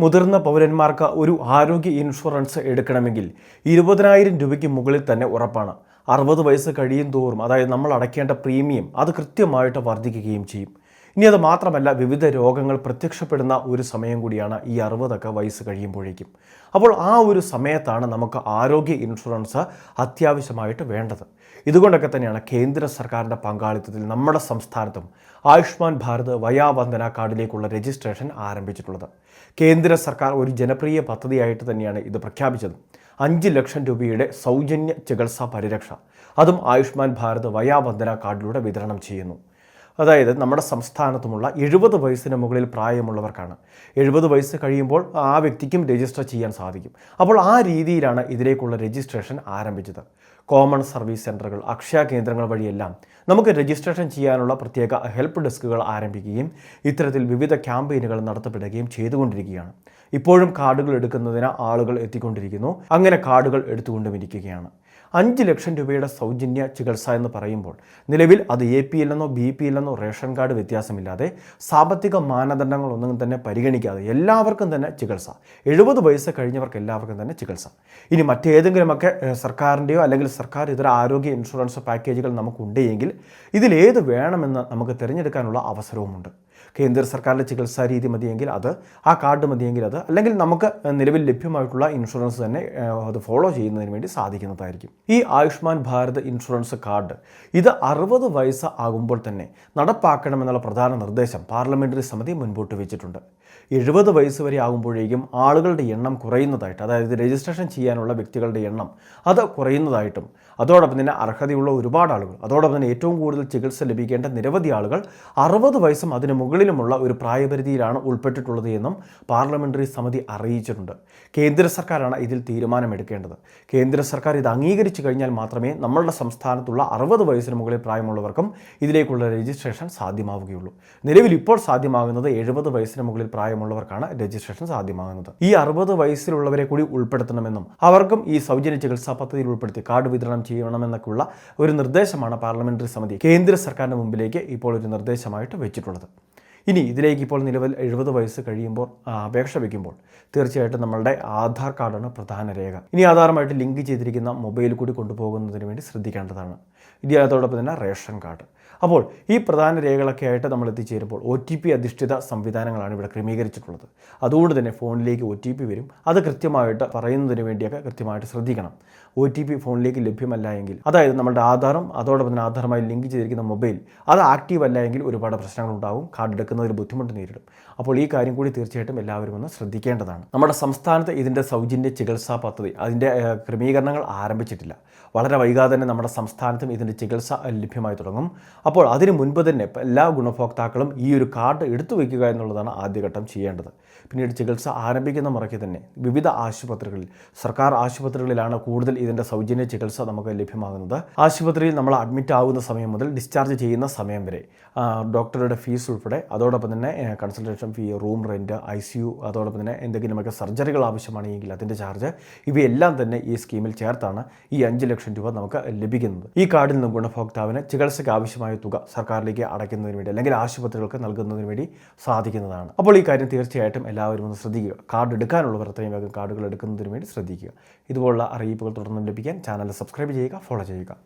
മുതിർന്ന പൗരന്മാർക്ക് ഒരു ആരോഗ്യ ഇൻഷുറൻസ് എടുക്കണമെങ്കിൽ ഇരുപതിനായിരം രൂപയ്ക്ക് മുകളിൽ തന്നെ ഉറപ്പാണ്. അറുപത് വയസ്സ് കഴിയും തോറും അതായത് നമ്മൾ അടയ്ക്കേണ്ട പ്രീമിയം അത് കൃത്യമായിട്ട് വർദ്ധിക്കുകയും ചെയ്യും. ഇനി അത് മാത്രമല്ല വിവിധ രോഗങ്ങൾ പ്രത്യക്ഷപ്പെടുന്ന ഒരു സമയം കൂടിയാണ് ഈ അറുപതൊക്കെ വയസ്സ് കഴിയുമ്പോഴേക്കും. അപ്പോൾ ആ ഒരു സമയത്താണ് നമുക്ക് ആരോഗ്യ ഇൻഷുറൻസ് അത്യാവശ്യമായിട്ട് വേണ്ടത്. ഇതുകൊണ്ടൊക്കെ തന്നെയാണ് കേന്ദ്ര സർക്കാരിന്റെ പങ്കാളിത്തത്തിൽ നമ്മുടെ സംസ്ഥാനത്തും ആയുഷ്മാൻ ഭാരത് വയാവന്ദന കാർഡിലേക്കുള്ള രജിസ്ട്രേഷൻ ആരംഭിച്ചിട്ടുള്ളത്. കേന്ദ്ര സർക്കാർ ഒരു ജനപ്രിയ പദ്ധതിയായിട്ട് തന്നെയാണ് ഇത് പ്രഖ്യാപിച്ചത്. അഞ്ച് ലക്ഷം രൂപയുടെ സൗജന്യ ചികിത്സാ പരിരക്ഷ. അതും ആയുഷ്മാൻ ഭാരത് വയാവന്ദന കാർഡിലൂടെ വിതരണം ചെയ്യുന്നു. അതായത് നമ്മുടെ സംസ്ഥാനത്തുമുള്ള എഴുപത് വയസ്സിന് മുകളിൽ പ്രായമുള്ളവർക്കാണ്. എഴുപത് വയസ്സ് കഴിയുമ്പോൾ ആ വ്യക്തിക്കും രജിസ്റ്റർ ചെയ്യാൻ സാധിക്കും. അപ്പോൾ ആ രീതിയിലാണ് ഇതിലേക്കുള്ള രജിസ്ട്രേഷൻ ആരംഭിച്ചത്. കോമൺ സർവീസ് സെന്ററുകൾ അക്ഷയ കേന്ദ്രങ്ങൾ വഴിയെല്ലാം നമുക്ക് രജിസ്ട്രേഷൻ ചെയ്യാനുള്ള പ്രത്യേക ഹെൽപ്പ് ഡെസ്കുകൾ ആരംഭിക്കുകയും ഇത്തരത്തിൽ വിവിധ ക്യാമ്പയിനുകൾ നടത്തപ്പെടുകയും ചെയ്തുകൊണ്ടിരിക്കുകയാണ്. ഇപ്പോഴും കാർഡുകൾ എടുക്കുന്നതിന് ആളുകൾ എത്തിക്കൊണ്ടിരിക്കുന്നു. അങ്ങനെ കാർഡുകൾ എടുത്തുകൊണ്ടുമിരിക്കുകയാണ്. അഞ്ച് ലക്ഷം രൂപയുടെ സൗജന്യ ചികിത്സ എന്ന് പറയുമ്പോൾ നിലവിൽ അത് എ പി എല്ലെന്നോ ബി പി എല്ലെന്നോ റേഷൻ കാർഡ് വ്യത്യാസമില്ലാതെ സാമ്പത്തിക മാനദണ്ഡങ്ങളൊന്നും തന്നെ പരിഗണിക്കാതെ എല്ലാവർക്കും തന്നെ ചികിത്സ. എഴുപത് വയസ്സ് കഴിഞ്ഞവർക്ക് എല്ലാവർക്കും തന്നെ ചികിത്സ. ഇനി മറ്റേതെങ്കിലുമൊക്കെ സർക്കാരിന്റെയോ അല്ലെങ്കിൽ സർക്കാർ ഇതര ആരോഗ്യ ഇൻഷുറൻസ് പാക്കേജുകൾ നമുക്കുണ്ടെങ്കിൽ ഇതിലേത് വേണമെന്ന് നമുക്ക് തിരഞ്ഞെടുക്കാനുള്ള അവസരവുമുണ്ട്. കേന്ദ്ര സർക്കാരിന്റെ ചികിത്സാ രീതി മതിയെങ്കിൽ അത് ആ കാർഡ് മതിയെങ്കിൽ അത് അല്ലെങ്കിൽ നമുക്ക് നിലവിൽ ലഭ്യമായിട്ടുള്ള ഇൻഷുറൻസ് തന്നെ അത് ഫോളോ ചെയ്യുന്നതിന് വേണ്ടി സാധിക്കുന്നതായിരിക്കും. ഈ ആയുഷ്മാൻ ഭാരത് ഇൻഷുറൻസ് കാർഡ് ഇത് അറുപത് വയസ്സ് ആകുമ്പോൾ തന്നെ നടപ്പാക്കണമെന്നുള്ള പ്രധാന നിർദ്ദേശം പാർലമെന്ററി സമിതി മുൻപോട്ട് വെച്ചിട്ടുണ്ട്. എഴുപത് വയസ്സ് വരെ ആകുമ്പോഴേക്കും ആളുകളുടെ എണ്ണം കുറയുന്നതായിട്ട് അതായത് രജിസ്ട്രേഷൻ ചെയ്യാനുള്ള വ്യക്തികളുടെ എണ്ണം അത് കുറയുന്നതായിട്ടും അതോടൊപ്പം തന്നെ അർഹതയുള്ള ഒരുപാട് ആളുകൾ അതോടൊപ്പം തന്നെ ഏറ്റവും കൂടുതൽ ചികിത്സ ലഭിക്കേണ്ട നിരവധി ആളുകൾ അറുപത് വയസ്സും അതിന് മുകളിലുമുള്ള ഒരു പ്രായപരിധിയിലാണ് ഉൾപ്പെട്ടിട്ടുള്ളത് എന്നും പാർലമെന്ററി സമിതി അറിയിച്ചിട്ടുണ്ട്. കേന്ദ്ര സർക്കാരാണ് ഇതിൽ തീരുമാനമെടുക്കേണ്ടത്. കേന്ദ്ര സർക്കാർ ഇത് അംഗീകരിച്ചു കഴിഞ്ഞാൽ മാത്രമേ നമ്മളുടെ സംസ്ഥാനത്തുള്ള അറുപത് വയസ്സിന് മുകളിൽ പ്രായമുള്ളവർക്കും ഇതിലേക്കുള്ള രജിസ്ട്രേഷൻ സാധ്യമാവുകയുള്ളൂ. നിലവിൽ ഇപ്പോൾ സാധ്യമാകുന്നത് എഴുപത് വയസ്സിന് മുകളിൽ പ്രായമുള്ളവർക്കാണ് രജിസ്ട്രേഷൻ സാധ്യമാകുന്നത്. ഈ അറുപത് വയസ്സിലുള്ളവരെ കൂടി ഉൾപ്പെടുത്തണമെന്നും അവർക്കും ഈ സൗജന്യ ചികിത്സാ പദ്ധതിയിൽ ഉൾപ്പെടുത്തി കാർഡ് വിതരണം ചെയ്യണമെന്നൊക്കെയുള്ള ഒരു നിർദ്ദേശമാണ് പാർലമെന്ററി സമിതി കേന്ദ്ര സർക്കാരിന്റെ മുമ്പിലേക്ക് ഇപ്പോൾ ഒരു നിർദ്ദേശമായിട്ട് വെച്ചിട്ടുള്ളത്. ഇനി ഇതിലേക്ക് ഇപ്പോൾ നിലവിൽ എഴുപത് വയസ്സ് കഴിയുമ്പോൾ അപേക്ഷ വയ്ക്കുമ്പോൾ തീർച്ചയായിട്ടും നമ്മളുടെ ആധാർ കാർഡാണ് പ്രധാന രേഖ. ഇനി ആധാറുമായിട്ട് ലിങ്ക് ചെയ്തിരിക്കുന്ന മൊബൈൽ കൂടി കൊണ്ടുപോകുന്നതിന് വേണ്ടി ശ്രദ്ധിക്കേണ്ടതാണ്. ഇനി അതോടൊപ്പം തന്നെ റേഷൻ കാർഡ്. അപ്പോൾ ഈ പ്രധാന രേഖകളൊക്കെ ആയിട്ട് നമ്മൾ എത്തിച്ചേരുമ്പോൾ ഒ ടി പി അധിഷ്ഠിത സംവിധാനങ്ങളാണ് ഇവിടെ ക്രമീകരിച്ചിട്ടുള്ളത്. അതുകൊണ്ട് തന്നെ ഫോണിലേക്ക് ഒ ടി പി വരും. അത് കൃത്യമായിട്ട് പറയുന്നതിന് വേണ്ടിയൊക്കെ കൃത്യമായിട്ട് ശ്രദ്ധിക്കണം. ഒ ടി പി ഫോണിലേക്ക് ലഭ്യമല്ല എങ്കിൽ അതായത് നമ്മുടെ ആധാറും അതോടൊപ്പം തന്നെ ആധാറുമായി ലിങ്ക് ചെയ്തിരിക്കുന്ന മൊബൈൽ അത് ആക്റ്റീവ് അല്ല എങ്കിൽ ഒരുപാട് പ്രശ്നങ്ങളുണ്ടാവും കാർഡ് എടുക്കുന്നതിൽ ബുദ്ധിമുട്ട് നേരിടും. അപ്പോൾ ഈ കാര്യം കൂടി തീർച്ചയായിട്ടും എല്ലാവരും ഒന്ന് ശ്രദ്ധിക്കേണ്ടതാണ്. നമ്മുടെ സംസ്ഥാനത്ത് ഇതിന്റെ സൗജന്യ ചികിത്സാ പദ്ധതി അതിന്റെ ക്രമീകരണങ്ങൾ ആരംഭിച്ചിട്ടില്ല. വളരെ വൈകാതെ തന്നെ നമ്മുടെ സംസ്ഥാനത്തും ഇതിന്റെ ചികിത്സ ലഭ്യമായി തുടങ്ങും. അപ്പോൾ അതിന് മുൻപ് തന്നെ എല്ലാ ഗുണഭോക്താക്കളും ഈ ഒരു കാർഡ് എടുത്തു വയ്ക്കുക എന്നുള്ളതാണ് ആദ്യഘട്ടം ചെയ്യേണ്ടത്. പിന്നീട് ചികിത്സ ആരംഭിക്കുന്ന മുറയ്ക്ക് തന്നെ വിവിധ ആശുപത്രികളിൽ സർക്കാർ ആശുപത്രികളിലാണ് കൂടുതൽ ഇതിന്റെ സൗജന്യ ചികിത്സ നമുക്ക് ലഭ്യമാകുന്നത്. ആശുപത്രിയിൽ നമ്മൾ അഡ്മിറ്റ് ആകുന്ന സമയം മുതൽ ഡിസ്ചാർജ് ചെയ്യുന്ന സമയം വരെ ഡോക്ടറുടെ ഫീസ് ഉൾപ്പെടെ അതോടൊപ്പം തന്നെ consultation fee room rent I C U അതോടൊപ്പം തന്നെ എന്തെങ്കിലുമൊക്കെ സർജറികൾ ആവശ്യമാണെങ്കിൽ അതിന്റെ ചാർജ് ഇവയെല്ലാം തന്നെ ഈ സ്കീമിൽ ചേർത്താണ് ഈ അഞ്ച് ലക്ഷം രൂപ നമുക്ക് ലഭിക്കുന്നത്. ഈ കാർഡിൽ നിന്നും ഗുണഭോക്താവിന് ചികിത്സയ്ക്ക് ആവശ്യമായ തുക സർക്കാരിലേക്ക് അടയ്ക്കുന്നതിന് വേണ്ടി അല്ലെങ്കിൽ ആശുപത്രികൾക്ക് നൽകുന്നതിന് വേണ്ടി സാധിക്കുന്നതാണ്. അപ്പോൾ ഈ കാര്യം തീർച്ചയായിട്ടും എല്ലാവരും ഒന്ന് ശ്രദ്ധിക്കുക. കാർഡ് എടുക്കാനുള്ളവർ എത്രയും വേഗം കാർഡുകൾ എടുക്കുന്നതിന് വേണ്ടി ശ്രദ്ധിക്കുക. ഇതുപോലുള്ള അറിയിപ്പുകൾ തുടർന്നും ലഭിക്കാൻ ചാനൽ സബ്സ്ക്രൈബ് ചെയ്യുക ഫോളോ ചെയ്യുക.